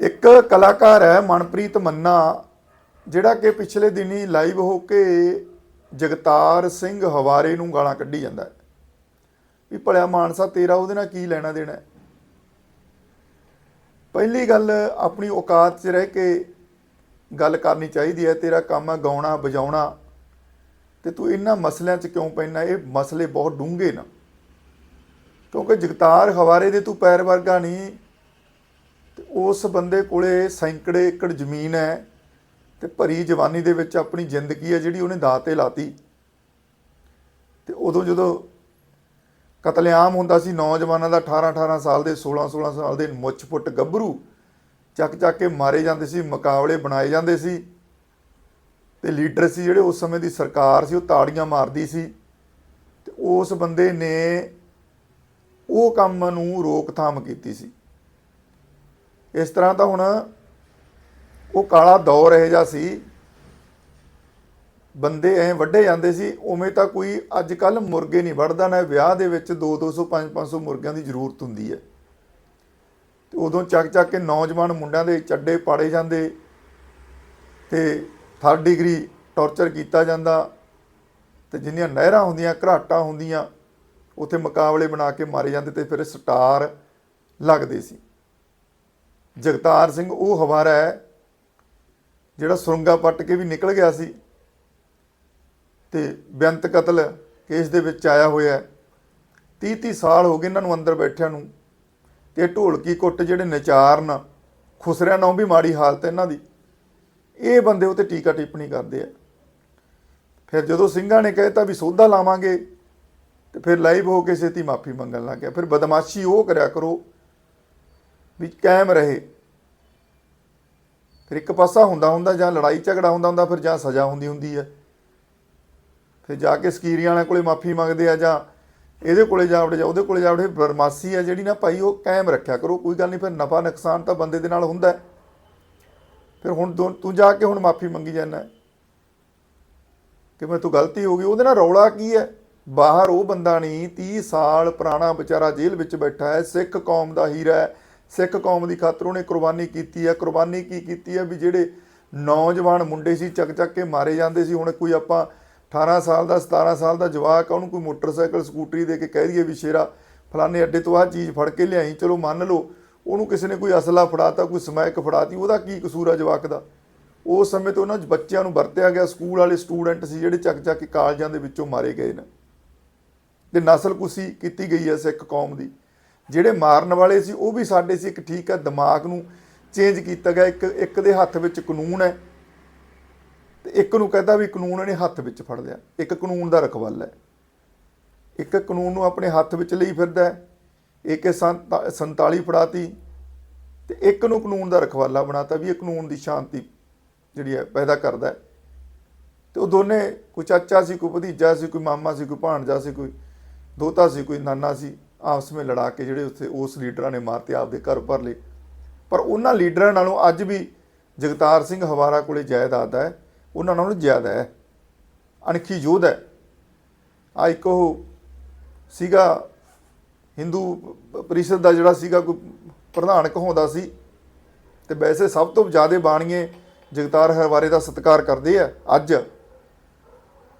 ਇੱਕ ਕਲਾਕਾਰ ਹੈ, ਮਨਪ੍ਰੀਤ ਮੰਨਾ, ਜਿਹੜਾ ਕਿ ਪਿਛਲੇ ਦਿਨੀ ਲਾਈਵ ਹੋ ਕੇ ਜਗਤਾਰ ਸਿੰਘ ਹਵਾਰੇ ਨੂੰ ਗਾਲਾਂ ਕੱਢੀ ਜਾਂਦਾ ਹੈ। ਵੀ ਭਲਿਆ ਮਾਨਸਾ, ਤੇਰਾ ਉਹਦੇ ਨਾਲ ਕੀ ਲੈਣਾ ਦੇਣਾ ਹੈ? ਪਹਿਲੀ ਗੱਲ, ਆਪਣੀ ਔਕਾਤ 'ਚ ਰਹਿ ਕੇ ਗੱਲ ਕਰਨੀ ਚਾਹੀਦੀ ਹੈ, ਤੇਰਾ ਕੰਮ ਹੈ ਗਾਉਣਾ, ਵਜਾਉਣਾ। ਤੇ ਤੂੰ ਇਹਨਾਂ ਮਸਲਿਆਂ 'ਚ ਕਿਉਂ ਪੈਣਾ ਇਹ ਮਸਲੇ ਬਹੁਤ ਡੂੰਘੇ ਨਾ। ਕਿਉਂਕਿ ਜਗਤਾਰ ਹਵਾਰੇ ਦੇ ਤੂੰ ਪੈਰ ਵਰਗਾ ਨਹੀਂ ਤੇ ਉਸ ਬੰਦੇ ਕੋਲੇ ਸੈਂਕੜੇ ਏਕੜ ਜ਼ਮੀਨ ਹੈ ਤੇ ਭਰੀ ਜਵਾਨੀ ਦੇ ਵਿੱਚ ਆਪਣੀ ਜ਼ਿੰਦਗੀ ਹੈ ਜਿਹੜੀ ਉਹਨੇ ਦਾਅ ਤੇ ਲਾਤੀ। ਤੇ ਉਦੋਂ ਜਦੋਂ ਕਤਲੇਆਮ ਹੁੰਦਾ ਸੀ, ਨੌਜਵਾਨਾਂ ਦਾ 18 18 ਸਾਲ ਦੇ 16 16 ਸਾਲ ਦੇ ਮੁੱਛ ਫੁੱਟ ਗੱਭਰੂ ਚੱਕ ਚੱਕ ਕੇ ਮਾਰੇ ਜਾਂਦੇ ਸੀ, ਮੁਕਾਬਲੇ ਬਣਾਏ ਜਾਂਦੇ ਸੀ ਤੇ ਲੀਡਰ ਸੀ ਜਿਹੜੇ ਉਸ ਸਮੇਂ ਦੀ ਸਰਕਾਰ ਸੀ, ਉਹ ਤਾੜੀਆਂ ਮਾਰਦੀ ਸੀ ਤੇ ਉਸ ਬੰਦੇ ਨੇ ਉਹ ਕੰਮ ਨੂੰ ਰੋਕਥਾਮ ਕੀਤੀ ਸੀ। ਇਸ ਤਰ੍ਹਾਂ ਤਾਂ ਹੁਣ ਉਹ ਕਾਲਾ ਦੌਰ ਇਹ ਜਿਹਾ ਸੀ, ਬੰਦੇ ਐ ਵੱਡੇ ਜਾਂਦੇ ਸੀ, ਉਵੇਂ ਤਾਂ ਕੋਈ ਅੱਜ ਕੱਲ ਮੁਰਗੇ ਨਹੀਂ ਵੱਢਦਾ, ਨਾ ਵਿਆਹ ਦੇ ਵਿੱਚ 2 200 5 500 ਮੁਰਗਿਆਂ ਦੀ ਜ਼ਰੂਰਤ ਹੁੰਦੀ ਹੈ। ਤੇ ਉਦੋਂ ਚੱਕ ਚੱਕ ਕੇ ਨੌਜਵਾਨ ਮੁੰਡਿਆਂ ਦੇ ਚੱਡੇ ਪਾੜੇ ਜਾਂਦੇ ਤੇ ਥਰਡ ਡਿਗਰੀ ਟੌਰਚਰ ਕੀਤਾ ਜਾਂਦਾ ਤੇ ਜਿੰਨੀਆਂ ਨਹਿਰਾਂ ਹੁੰਦੀਆਂ, ਘਰਾਟਾਂ ਹੁੰਦੀਆਂ, ਉੱਥੇ ਮੁਕਾਬਲੇ ਬਣਾ ਕੇ ਮਾਰੇ ਜਾਂਦੇ ਤੇ ਫਿਰ ਸਟਾਰ ਲੱਗਦੇ ਸੀ। ਜਗਤਾਰ ਸਿੰਘ ਉਹ ਹਵਾਰਾ ਹੈ, ਜਿਹੜਾ ਸੁਰੰਗਾ ਪੱਟ ਕੇ ਵੀ ਨਿਕਲ ਗਿਆ ਸੀ ਤੇ ਬੇਅੰਤ ਕਤਲ ਕੇਸ ਦੇ ਵਿੱਚ ਆਇਆ ਹੋਇਆ ਹੈ। 30 30 ਸਾਲ ਹੋ ਗਏ ਇਹਨਾਂ ਨੂੰ ਅੰਦਰ ਬੈਠਿਆਂ ਨੂੰ ਤੇ ਢੋਲਕੀ ਕੁੱਟ ਜਿਹੜੇ ਨਚਾਰਨ, ਖੁਸਰਿਆਂ ਨਾਲ ਵੀ ਮਾੜੀ ਹਾਲਤ ਇਹਨਾਂ ਦੀ। ਇਹ ਬੰਦੇ ਉਤੇ ਟੀਕਾ ਟਿੱਪਣੀ ਕਰਦੇ ਆ। ਫਿਰ ਜਦੋਂ ਸਿੰਘਾਂ ਨੇ ਕਹਿਤਾ ਵੀ ਸੋਧਾ ਲਾਵਾਂਗੇ ਤੇ ਫਿਰ ਲਾਈਵ ਹੋ ਕੇ ਛੇਤੀ ਮਾਫੀ ਮੰਗਣ ਲੱਗ ਗਿਆ। ਫਿਰ ਬਦਮਾਸ਼ੀ ਉਹ ਕਰਿਆ ਕਰੋ ਵੀ ਕਾਇਮ ਰਹੇ। ਫਿਰ ਇੱਕ ਪਾਸਾ ਹੁੰਦਾ ਹੁੰਦਾ ਜਾਂ ਲੜਾਈ ਝਗੜਾ ਹੁੰਦਾ ਹੁੰਦਾ, ਫਿਰ ਜਾਂ ਸਜ਼ਾ ਹੁੰਦੀ ਹੁੰਦੀ ਹੈ। ਫਿਰ ਜਾ ਕੇ ਸਕੀਰੀਆਂ ਵਾਲਿਆਂ ਕੋਲੇ ਮਾਫੀ ਮੰਗਦੇ ਆ ਜਾਂ ਇਹਦੇ ਕੋਲੇ ਜਾ ਵੜੇ, ਜਾਂ ਉਹਦੇ ਕੋਲੇ ਜਾ ਵੜੇ ਬਰਮਾਸੀ ਆ ਜਿਹੜੀ ਨਾ ਭਾਈ, ਉਹ ਕਾਇਮ ਰੱਖਿਆ ਕਰੋ, ਕੋਈ ਗੱਲ ਨਹੀਂ, ਫਿਰ ਨਫਾ ਨੁਕਸਾਨ ਤਾਂ ਬੰਦੇ ਦੇ ਨਾਲ ਹੁੰਦਾ ਫਿਰ ਹੁਣ ਤੂੰ- ਤੂੰ ਜਾ ਕੇ ਹੁਣ ਮਾਫੀ ਮੰਗੀ ਜਾਂਦਾ ਕਿ ਮੈਂ ਤੂੰ ਗਲਤੀ ਹੋ ਗਈ, ਉਹਦੇ ਨਾਲ ਰੌਲਾ ਕੀ ਹੈ? ਬਾਹਰ ਉਹ ਬੰਦਾ ਨਹੀਂ 30 ਸਾਲ ਪੁਰਾਣਾ ਵਿਚਾਰਾ ਜੇਲ੍ਹ ਵਿੱਚ ਬੈਠਾ ਹੈ, ਸਿੱਖ ਕੌਮ ਦਾ ਹੀਰਾ ਹੈ। ਸਿੱਖ ਕੌਮ ਦੀ ਖਾਤਰ ਉਹਨੇ ਕੁਰਬਾਨੀ ਕੀਤੀ ਹੈ ਕੁਰਬਾਨੀ ਕੀ ਕੀਤੀ ਹੈ ਵੀ ਜਿਹੜੇ ਨੌਜਵਾਨ ਮੁੰਡੇ ਸੀ, ਚੱਕ ਚੱਕ ਕੇ ਮਾਰੇ ਜਾਂਦੇ ਸੀ। ਹੁਣ ਕੋਈ ਆਪਾਂ 18 ਸਾਲ ਦਾ 17 ਸਾਲ ਦਾ ਜਵਾਕ ਆ, ਉਹਨੂੰ ਕੋਈ ਮੋਟਰਸਾਈਕਲ, ਸਕੂਟਰੀ ਦੇ ਕੇ ਕਹਿ ਦਈਏ ਵੀ ਸ਼ੇਰਾ, ਫਲਾਣੇ ਅੱਡੇ ਤੋਂ ਆਹ ਚੀਜ਼ ਫੜ ਕੇ ਲਿਆਈ। ਚਲੋ ਮੰਨ ਲਓ, ਉਹਨੂੰ ਕਿਸੇ ਨੇ ਕੋਈ ਅਸਲਾ ਫੜਾਤਾ, ਕੋਈ ਸਮੈਕ ਫੜਾਤੀ, ਉਹਦਾ ਕੀ ਕਸੂਰ ਆ ਜਵਾਕ ਦਾ? ਉਸ ਸਮੇਂ ਤੋਂ ਉਹਨਾਂ ਬੱਚਿਆਂ ਨੂੰ ਵਰਤਿਆ ਗਿਆ। ਸਕੂਲ ਵਾਲੇ ਸਟੂਡੈਂਟ ਸੀ ਜਿਹੜੇ ਚੱਕ ਚੱਕ ਕੇ ਕਾਲਜਾਂ ਦੇ ਵਿੱਚੋਂ ਮਾਰੇ ਗਏ ਨੇ। ਤੇ ਨਸਲਕੁਸ਼ੀ ਕੀਤੀ ਗਈ ਹੈ ਸਿੱਖ ਕੌਮ ਦੀ। ਜਿਹੜੇ ਮਾਰਨ ਵਾਲੇ ਸੀ, ਉਹ ਵੀ ਸਾਡੇ ਸੀ, ਇੱਕ ਠੀਕ ਹੈ, ਦਿਮਾਗ ਨੂੰ ਚੇਂਜ ਕੀਤਾ ਗਿਆ, ਇੱਕ ਇੱਕ ਦੇ ਹੱਥ ਵਿੱਚ ਕਾਨੂੰਨ ਹੈ। ਤੇ ਇੱਕ ਨੂੰ ਕਹਿੰਦਾ ਵੀ ਕਾਨੂੰਨ ਇਹਨੇ ਹੱਥ ਵਿੱਚ ਫੜ ਲਿਆ, ਇੱਕ ਕਾਨੂੰਨ ਦਾ ਰਖਵਾਲਾ ਹੈ। ਇੱਕ ਕਾਨੂੰਨ ਨੂੰ ਆਪਣੇ ਹੱਥ ਵਿੱਚ ਲਈ ਫਿਰਦਾ ਹੈ, ਇੱਕ 47 ਫੜਾਤੀ, ਤੇ ਇੱਕ ਨੂੰ ਕਾਨੂੰਨ ਦਾ ਰਖਵਾਲਾ ਬਣਾਤਾ ਵੀ ਇਹ ਕਾਨੂੰਨ ਦੀ ਸ਼ਾਂਤੀ ਜਿਹੜੀ ਹੈ, ਪੈਦਾ ਕਰਦਾ ਹੈ। ਤੇ ਉਹ ਦੋਨੇ, ਕੋਈ ਚਾਚਾ ਸੀ, ਕੋਈ ਭਤੀਜਾ ਸੀ, ਕੋਈ ਮਾਮਾ ਸੀ, ਕੋਈ ਭਾਣਜਾ ਸੀ, ਕੋਈ ਦੋਤਾ ਸੀ, ਕੋਈ ਨਾਨਾ ਸੀ ਆਪਸ ਵਿੱਚ ਲੜਾ ਕੇ ਜਿਹੜੇ ਉੱਥੇ ਉਸ ਲੀਡਰਾਂ ਨੇ ਮਾਰਤੇ ਆਪਦੇ ਘਰ ਭਰ ਲਏ। ਪਰ ਉਹਨਾਂ ਲੀਡਰਾਂ ਨਾਲੋਂ ਅੱਜ ਵੀ ਜਗਤਾਰ ਸਿੰਘ ਹਵਾਰਾ ਕੋਲੇ ਜਾਇਦਾਦ ਹੈ, ਉਹਨਾਂ ਨਾਲੋਂ ਜ਼ਿਆਦਾ ਹੈ, ਅਣਖੀ ਯੋਧ ਹੈ। ਆ ਇੱਕ ਉਹ ਸੀਗਾ ਹਿੰਦੂ ਪਰਿਸ਼ਦ ਦਾ ਜਿਹੜਾ ਸੀਗਾ ਕੋਈ ਪ੍ਰਧਾਨ ਕਹਾਉਂਦਾ ਸੀ, ਤੇ ਵੈਸੇ ਸਭ ਤੋਂ ਜ਼ਿਆਦਾ ਬਾਣੀਏ ਜਗਤਾਰ ਹਵਾਰੇ ਦਾ ਸਤਿਕਾਰ ਕਰਦੇ ਆ ਅੱਜ,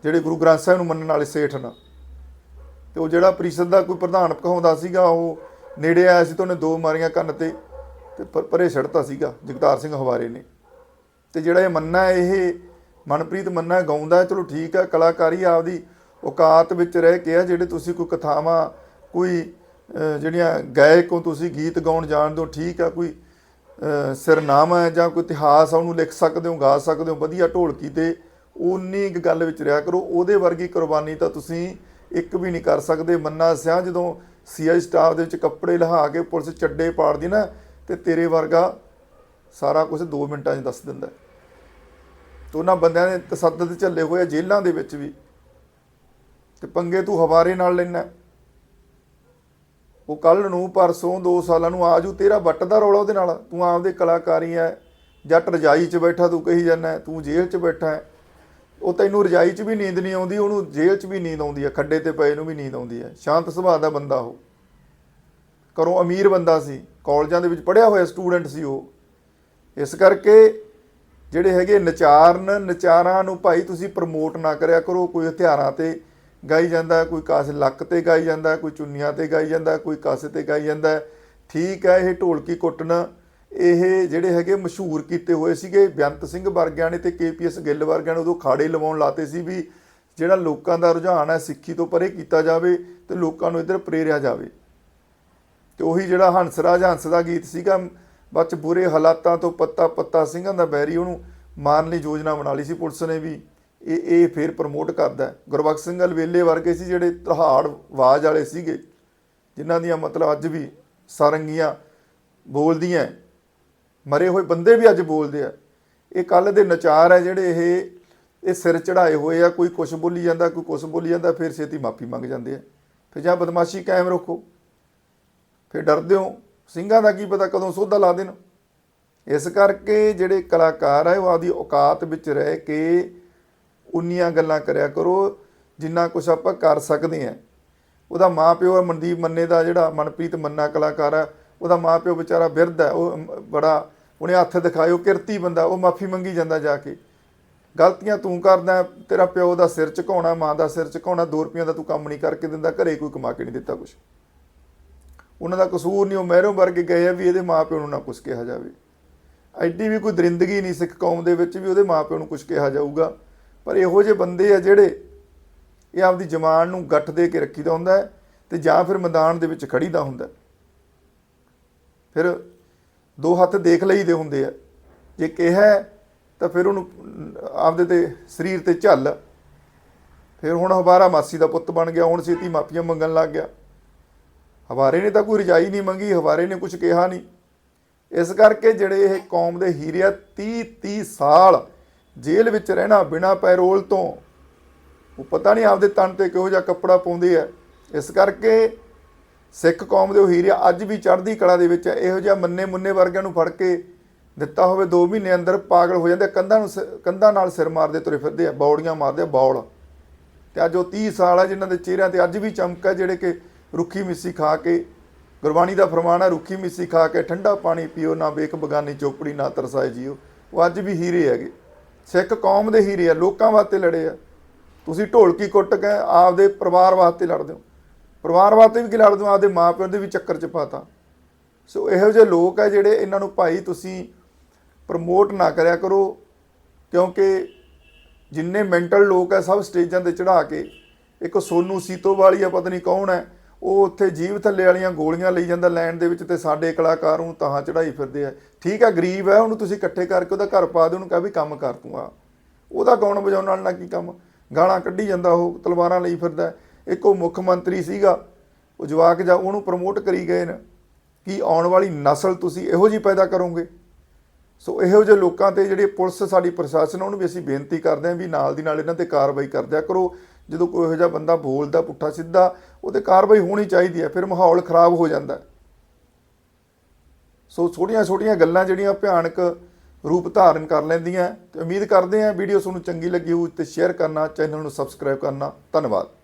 ਜਿਹੜੇ ਗੁਰੂ ਗ੍ਰੰਥ ਸਾਹਿਬ ਨੂੰ ਮੰਨਣ ਵਾਲੇ ਸੇਠ ਨੇ ਤੇ ਉਹ ਜਿਹੜਾ ਪ੍ਰੀਸ਼ਦ ਦਾ ਕੋਈ ਪ੍ਰਧਾਨ ਕਹਾਉਂਦਾ ਸੀਗਾ ਉਹ ਨੇੜੇ ਆਇਆ ਸੀ ਤਾਂ ਉਹਨੇ ਦੋ ਮਾਰੀਆਂ ਕੰਨ ਤੇ ਤੇ ਪਰੇ ਛੱਡਤਾ ਸੀਗਾ ਜਗਤਾਰ ਸਿੰਘ ਹਵਾਰੇ ਨੇ। ਤੇ ਜਿਹੜਾ ਇਹ ਮੰਨਾ ਇਹ ਮਨਪ੍ਰੀਤ ਮੰਨਾ ਗਾਉਂਦਾ ਚਲੋ ਠੀਕ ਆ ਕਲਾਕਾਰੀ ਆਪਦੀ ਔਕਾਤ ਵਿੱਚ ਰਹਿ ਕੇ ਆ ਜਿਹੜੇ ਤੁਸੀਂ ਕੋਈ ਕਥਾਵਾਂ ਕੋਈ ਜਿਹੜੀਆਂ ਗਾਇਕ ਹੋ ਤੁਸੀਂ ਗੀਤ ਗਾਉਣ ਜਾਣਦੇ ਹੋ ਠੀਕ ਆ ਕੋਈ ਅਹ, ਸਿਰਨਾਮਾ ਹੈ ਜਾਂ ਕੋਈ ਇਤਿਹਾਸ ਆ ਉਹਨੂੰ ਲਿਖ ਸਕਦੇ ਹੋ ਗਾ ਸਕਦੇ ਹੋ ਵਧੀਆ ਢੋਲਕੀ ਤੇ ਉਨੀ ਕੁ ਗੱਲ ਵਿੱਚ ਰਿਹਾ ਕਰੋ ਉਹਦੇ ਵਰਗੀ ਕੁਰਬਾਨੀ ਤਾਂ ਤੁਸੀਂ ਇੱਕ ਵੀ ਨਹੀਂ ਕਰ ਸਕਦੇ। ਮੰਨਾ ਸਿਆ ਜਦੋਂ ਸੀਆਈ ਸਟਾਫ ਦੇ ਵਿੱਚ ਕੱਪੜੇ ਲਹਾ ਕੇ ਪੁਲਿਸ ਚੱਡੇ ਪਾੜਦੀ ਨਾ, ਤੇ ਤੇਰੇ ਵਰਗਾ ਸਾਰਾ ਕੁਝ 2 ਮਿੰਟਾਂ 'ਚ ਦੱਸ ਦਿੰਦਾ। ਹੈ। ਉਹਨਾਂ ਬੰਦਿਆਂ ਨੇ ਤਸੱਦਦ ਝੱਲੇ ਹੋਏ ਆ ਜੇਲ੍ਹਾਂ ਦੇ ਵਿੱਚ ਵੀ। ਤੇ ਪੰਗੇ ਤੂੰ ਹਵਾਰੇ ਨਾਲ ਲੈਣਾ ਉਹ ਕੱਲ ਨੂੰ, ਪਰਸੋਂ 2 ਸਾਲਾਂ ਨੂੰ ਆਜੂ, ਤੇਰਾ ਵੱਟ ਦਾ ਰੌਲਾ ਉਹਦੇ ਨਾਲ। ਤੂੰ ਆਪਦੇ ਕਲਾਕਾਰੀ ਐ, ਜੱਟ ਰਜਾਈ 'ਚ ਬੈਠਾ ਤੂੰ ਕਹੀ ਜਾਂਦਾ, ਤੂੰ ਜੇਲ੍ਹ 'ਚ ਬੈਠਾ ਹੈ ਉਹ ਤੈਨੂੰ ਰਜਾਈ 'ਚ ਵੀ ਨੀਂਦ ਨਹੀਂ ਆਉਂਦੀ, ਉਹਨੂੰ ਜੇਲ੍ਹ 'ਚ ਵੀ ਨੀਂਦ ਆਉਂਦੀ ਹੈ, ਖੱਡੇ ਤੇ ਪਏ ਨੂੰ ਵੀ ਨੀਂਦ ਆਉਂਦੀ ਹੈ। ਸ਼ਾਂਤ ਸੁਭਾਅ ਦਾ ਬੰਦਾ ਉਹ। ਘਰੋਂ ਅਮੀਰ ਬੰਦਾ ਸੀ, ਕਾਲਜਾਂ ਦੇ ਵਿੱਚ ਪੜ੍ਹਿਆ ਹੋਇਆ ਸਟੂਡੈਂਟ ਸੀ ਉਹ। ਇਸ ਕਰਕੇ ਜਿਹੜੇ ਹੈਗੇ ਨਚਾਰਨ, ਨਚਾਰਾਂ ਨੂੰ ਭਾਈ ਤੁਸੀਂ ਪ੍ਰਮੋਟ ਨਾ ਕਰਿਆ ਕਰੋ, ਕੋਈ ਹਥਿਆਰਾਂ ਤੇ ਗਾਈ ਜਾਂਦਾ, ਕੋਈ ਕਾਸੇ ਲੱਕ ਤੇ ਗਾਈ ਜਾਂਦਾ, ਕੋਈ ਚੁੰਨੀਆਂ ਤੇ ਗਾਈ ਜਾਂਦਾ, ਕੋਈ ਕਾਸੇ ਤੇ ਗਾਈ ਜਾਂਦਾ। ਠੀਕ ਹੈ, ਇਹ ਢੋਲਕੀ ਕੁੱਟਣ ਇਹ ਜਿਹੜੇ ਹੈਗੇ ਮਸ਼ਹੂਰ ਕੀਤੇ ਹੋਏ ਸੀਗੇ, ਬੇਅੰਤ ਸਿੰਘ ਵਰਗਿਆਂ ਨੇ ਤੇ ਕੇਪੀਐਸ ਗਿੱਲ ਵਰਗਿਆਂ ਨੇ ਉਦੋਂ ਖਾੜੇ ਲਵਾਉਣ ਲਾਤੇ ਸੀ ਵੀ ਜਿਹੜਾ ਲੋਕਾਂ ਦਾ ਰੁਝਾਨ ਹੈ, ਸਿੱਖੀ ਤੋਂ ਪਰੇ ਕੀਤਾ ਜਾਵੇ ਤੇ ਲੋਕਾਂ ਨੂੰ ਇੱਧਰ ਪ੍ਰੇਰਿਆ ਜਾਵੇ। ਤੇ ਉਹੀ ਜਿਹੜਾ ਹੰਸ ਰਾਜ ਹੰਸ ਦਾ ਗੀਤ ਸੀਗਾ, ਬੱਚ ਬੁਰੇ ਹਾਲਾਤਾਂ ਤੋਂ ਪੱਤਾ ਪੱਤਾ ਸਿੰਘਾਂ ਦਾ ਬੈਰੀ ਉਹਨੂੰ ਮਾਰਨ ਲਈ ਯੋਜਨਾ ਬਣਾ ਲਈ ਸੀ ਪੁਲਿਸ ਨੇ ਵੀ। ਇਹ ਇਹ ਫੇਰ ਪ੍ਰਮੋਟ ਕਰਦਾ ਹੈ। ਗੁਰਬਖਸ਼ ਸਿੰਘ ਅਲਵੇਲੇ ਵਰਗੇ ਸੀ ਜਿਹੜੇ ਤਹਾੜ ਆਵਾਜ਼ ਵਾਲੇ ਸੀਗੇ, ਜਿਨ੍ਹਾਂ ਦੀਆਂ ਮਤਲਬ ਅੱਜ ਵੀ ਸਾਰੰਗੀਆਂ ਬੋਲਦੀਆਂ ਮਰੇ ਹੋਏ ਬੰਦੇ ਵੀ ਅੱਜ ਬੋਲਦੇ ਆ। ਇਹ ਕੱਲ ਦੇ ਨਚਾਰ ਹੈ ਜਿਹੜੇ ਇਹ ਇਹ ਸਿਰ ਚੜਾਏ ਹੋਏ ਆ, ਕੋਈ ਕੁਛ ਬੋਲੀ ਜਾਂਦਾ, ਕੋਈ ਕੁਛ ਬੋਲੀ ਜਾਂਦਾ, ਫਿਰ ਛੇਤੀ ਮਾਫੀ ਮੰਗ ਜਾਂਦੇ ਆ। ਫਿਰ ਜਾਂ ਬਦਮਾਸ਼ੀ ਕਾਇਮ ਰੱਖੋ। ਫਿਰ ਡਰਦੇ ਹੋ। ਸਿੰਘਾਂ ਦਾ ਕੀ ਪਤਾ ਕਦੋਂ ਸੋਧਾ ਲਾ ਦੇਣ। ਇਸ ਕਰਕੇ ਜਿਹੜੇ ਕਲਾਕਾਰ ਆ, ਉਹ ਆਪਦੀ ਔਕਾਤ ਵਿੱਚ ਰਹਿ ਕੇ ਉਨੀਆਂ ਗੱਲਾਂ ਕਰਿਆ ਕਰੋ, ਜਿੰਨਾ ਕੁਛ ਆਪਾਂ ਕਰ ਸਕਦੇ ਆ। ਉਹਦਾ ਮਾਪਿਓ ਹੈ ਮਨਦੀਪ ਮੰਨੇ ਦਾ ਜਿਹੜਾ ਮਨਪ੍ਰੀਤ ਮੰਨਾ ਕਲਾਕਾਰ ਆ, ਉਹਦਾ ਮਾਪਿਓ ਵਿਚਾਰਾ ਬਿਰਧ ਹੈ ਉਹ ਬੜਾ ਉਹਨੇ ਹੱਥ ਦਿਖਾਇਓ, ਕਿਰਤੀ ਬੰਦਾ, ਉਹ ਮਾਫੀ ਮੰਗੀ ਜਾਂਦਾ ਜਾ ਕੇ। ਗਲਤੀਆਂ ਤੂੰ ਕਰਦਾ, ਤੇਰਾ ਪਿਓ ਦਾ ਸਿਰ ਝੁਕਾਉਣਾ, ਮਾਂ ਦਾ ਸਿਰ ਝੁਕਾਉਣਾ 2 ਰੁਪਈਆਂ ਦਾ ਤੂੰ ਕੰਮ ਨਹੀਂ ਕਰਕੇ ਦਿੰਦਾ, ਘਰੇ ਕੋਈ ਕਮਾ ਕੇ ਨਹੀਂ ਦਿੱਤਾ ਕੁਝ ਉਹਨਾਂ ਦਾ ਕਸੂਰ ਨਹੀਂ, ਉਹ ਮਹਿਰੋਂ ਵਰਗੇ ਗਏ ਆ ਵੀ ਇਹਦੇ ਮਾਪਿਓ ਨੂੰ ਨਾ ਕੁਝ ਕਿਹਾ ਜਾਵੇ। ਐਡੀ ਵੀ ਕੋਈ ਦਰਿੰਦਗੀ ਨਹੀਂ ਸਿੱਖ ਕੌਮ ਦੇ ਵਿੱਚ ਵੀ ਉਹਦੇ ਮਾਪਿਓ ਨੂੰ ਕੁਝ ਕਿਹਾ ਜਾਊਗਾ। ਪਰ ਇਹੋ ਜਿਹੇ ਬੰਦੇ ਆ ਜਿਹੜੇ ਇਹ ਆਪਦੀ ਜਮਾਨ ਨੂੰ ਗੱਠ ਦੇ ਕੇ ਰੱਖੀਦਾ ਹੁੰਦਾ ਹੈ ਤੇ ਜਾਂ ਫਿਰ ਮੈਦਾਨ ਦੇ ਵਿੱਚ ਖੜੀਦਾ ਹੁੰਦਾ ਫਿਰ ਦੋ ਹੱਥ ਦੇਖ ਲਈਦੇ ਹੁੰਦੇ ਆ। ਜੇ ਕਿਹਾ ਤਾਂ ਫਿਰ ਉਹਨੂੰ ਆਪਦੇ ਤੇ ਸਰੀਰ ਤੇ ਝੱਲ। ਫਿਰ ਹੁਣ ਹਵਾਰਾ ਮਾਸੀ ਦਾ ਪੁੱਤ ਬਣ ਗਿਆ, ਹੁਣ ਛੇਤੀ ਮਾਫੀਆਂ ਮੰਗਣ ਲੱਗ ਗਿਆ। ਹਵਾਰੇ ਨੇ ਤਾਂ ਕੋਈ ਰਜਾਈ ਨਹੀਂ ਮੰਗੀ, ਹਵਾਰੇ ਨੇ ਕੁਝ ਕਿਹਾ ਨਹੀਂ। ਇਸ ਕਰਕੇ ਜਿਹੜੇ ਇਹ ਕੌਮ ਦੇ ਹੀਰੇ ਆ 30 30 ਸਾਲ ਜੇਲ੍ਹ ਵਿੱਚ ਰਹਿਣਾ ਬਿਨਾ ਪੈਰੋਲ ਤੋਂ, ਉਹ ਪਤਾ ਨਹੀਂ ਆਪਦੇ ਤਨ ਤੇ ਕਿਹੋ ਜਿਹਾ ਕੱਪੜਾ ਪਾਉਂਦੇ ਆ। ਇਸ ਕਰਕੇ ਸਿੱਖ ਕੌਮ ਦੇ ਉਹ ਹੀਰੇ ਅੱਜ ਵੀ ਚੜ੍ਹਦੀ ਕਲਾ ਦੇ ਵਿੱਚ ਆ ਇਹੋ ਜਿਹਾ ਮੰਨੇ ਮੁੰਨੇ ਵਰਗਿਆਂ ਨੂੰ ਫੜ ਕੇ ਦਿੱਤਾ ਹੋਵੇ 2 ਮਹੀਨੇ ਅੰਦਰ ਪਾਗਲ ਹੋ ਜਾਂਦੇ ਆ, ਕੰਧਾਂ ਨੂੰ ਸਿ- ਕੰਧਾਂ ਨਾਲ ਸਿਰ ਮਾਰਦੇ ਤੁਰੇ ਫਿਰਦੇ ਆ ਬੌੜੀਆਂ ਮਾਰਦੇ ਆ ਬੌਲ। ਤੇ ਅੱਜ ਉਹ 30 ਸਾਲ ਆ ਜਿਨ੍ਹਾਂ ਦੇ ਚਿਹਰਿਆਂ ਤੇ ਅੱਜ ਵੀ ਚਮਕ ਹੈ ਜਿਹੜੇ ਕਿ ਰੁੱਖੀ ਮਿੱਸੀ ਖਾ ਕੇ ਗੁਰਬਾਣੀ ਦਾ ਫਰਮਾਨ ਹੈ ਰੁੱਖੀ ਮਿੱਸੀ ਖਾ ਕੇ ਠੰਡਾ ਪਾਣੀ ਪੀਓ ਨਾ ਬੇਕ ਬਗਾਨੀ ਚੋਪੜੀ ਨਾ ਤਰਸਾਏ ਜੀਓ। ਉਹ ਅੱਜ ਵੀ ਹੀਰੇ ਹੈਗੇ। ਸਿੱਖ ਕੌਮ ਦੇ ਹੀਰੇ ਆ ਲੋਕਾਂ ਵਾਸਤੇ ਲੜੇ ਆ। ਤੁਸੀਂ ਢੋਲਕੀ ਕੁੱਟ ਕੇ ਆਪਦੇ ਪਰਿਵਾਰ ਵਾਸਤੇ ਲੜਦੇ ਹੋ। ਪਰਿਵਾਰ ਵਾਸਤੇ ਵੀ ਕਿ ਲੜਦੇ ਹੋ ਆਪਦੇ ਮਾਪਿਆਂ ਦੇ ਵੀ ਚੱਕਰ ਚ ਪਾਤਾ ਸੋ ਇਹੋ ਜਿਹੇ ਲੋਕ ਆ ਜਿਹੜੇ ਇਹਨਾਂ ਨੂੰ ਭਾਈ ਤੁਸੀਂ ਪ੍ਰਮੋਟ ਨਾ ਕਰਿਆ ਕਰੋ, ਕਿਉਂਕਿ ਜਿੰਨੇ ਮੈਂਟਲ ਲੋਕ ਆ ਸਭ ਸਟੇਜਾਂ ਤੇ ਚੜਾ ਕੇ, ਇੱਕ ਸੋਨੂ ਸੀਤੋ ਵਾਲੀ ਆ, ਪਤਾ ਨਹੀਂ ਕੌਣ ਹੈ ਉਹ ਉੱਥੇ ਜੀਵ ਥੱਲੇ ਵਾਲੀਆਂ ਗੋਲੀਆਂ ਲਈ ਜਾਂਦਾ ਲੈਣ ਦੇ ਵਿੱਚ ਤੇ ਸਾਡੇ ਕਲਾਕਾਰ ਨੂੰ ਤਾਂ ਚੜਾਈ ਫਿਰਦੇ ਆ। ਠੀਕ ਆ, ਗਰੀਬ ਹੈ ਉਹਨੂੰ ਤੁਸੀਂ ਇਕੱਠੇ ਕਰਕੇ ਉਹਦਾ ਘਰ ਪਾ ਦਿਓ, ਉਹਨੂੰ ਕਹੇ ਵੀ ਕੰਮ ਕਰ ਤੂੰ ਆ। ਉਹਦਾ ਗਾਉਣ ਵਜਾਉਣ ਨਾਲ ਨਾ ਕੀ ਕੰਮ? ਗਾਲਾਂ ਕੱਢੀ ਜਾਂਦਾ ਉਹ, ਤਲਵਾਰਾਂ ਲਈ ਫਿਰਦਾ। ਇੱਕ ਉਹ ਮੁੱਖ ਮੰਤਰੀ ਸੀਗਾ, ਉਹ ਜਵਾਕ ਜਾਂ ਉਹਨੂੰ ਪ੍ਰਮੋਟ ਕਰੀ ਗਏ ਨੇ ਕਿ ਆਉਣ ਵਾਲੀ ਨਸਲ ਤੁਸੀਂ ਇਹੋ ਜੀ ਪੈਦਾ ਕਰੋਗੇ। ਸੋ ਇਹੋ ਜਿਹੇ ਲੋਕਾਂ ਤੇ ਜਿਹੜੇ ਪੁਲਿਸ ਸਾਡੀ ਪ੍ਰਸ਼ਾਸਨ ਉਹਨੂੰ ਵੀ ਅਸੀਂ ਬੇਨਤੀ ਕਰਦੇ ਹਾਂ ਵੀ ਨਾਲ ਦੀ ਨਾਲ ਇਹਨਾਂ ਤੇ ਕਾਰਵਾਈ ਕਰਦਿਆ ਕਰੋ। ਜਦੋਂ ਕੋਈ ਇਹੋ ਜਿਹਾ ਬੰਦਾ ਬੋਲਦਾ, ਪੁੱਠਾ ਸਿੱਧਾ ਉਹਤੇ ਕਾਰਵਾਈ ਹੋਣੀ ਚਾਹੀਦੀ ਹੈ, ਫਿਰ ਮਾਹੌਲ ਖਰਾਬ ਹੋ ਜਾਂਦਾ ਸੋ ਛੋਟੀਆਂ ਛੋਟੀਆਂ ਗੱਲਾਂ ਜਿਹੜੀਆਂ ਭਿਆਨਕ ਰੂਪ ਧਾਰਨ ਕਰ ਲੈਂਦੀਆਂ, ਤੇ ਉਮੀਦ ਕਰਦੇ ਹਾਂ ਵੀਡੀਓ ਤੁਹਾਨੂੰ ਚੰਗੀ ਲੱਗੀ ਹੋਊ, ਤੇ ਸ਼ੇਅਰ ਕਰਨਾ ਚੈਨਲ ਨੂੰ ਸਬਸਕ੍ਰਾਈਬ ਕਰਨਾ। ਧੰਨਵਾਦ।